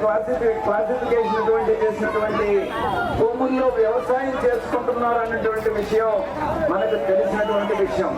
క్లాసిఫి classification అటువంటి చేసినటువంటి భూముల్లో వ్యవసాయం చేసుకుంటున్నారు అన్నటువంటి విషయం మనకు తెలిసినటువంటి విషయం.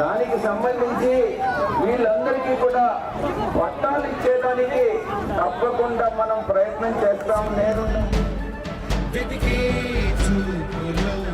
దానికి సంబంధించి వీళ్ళందరికీ కూడా పట్టాలు ఇచ్చేదానికి తప్పకుండా మనం ప్రయత్నం చేస్తాం. నేను చూపులో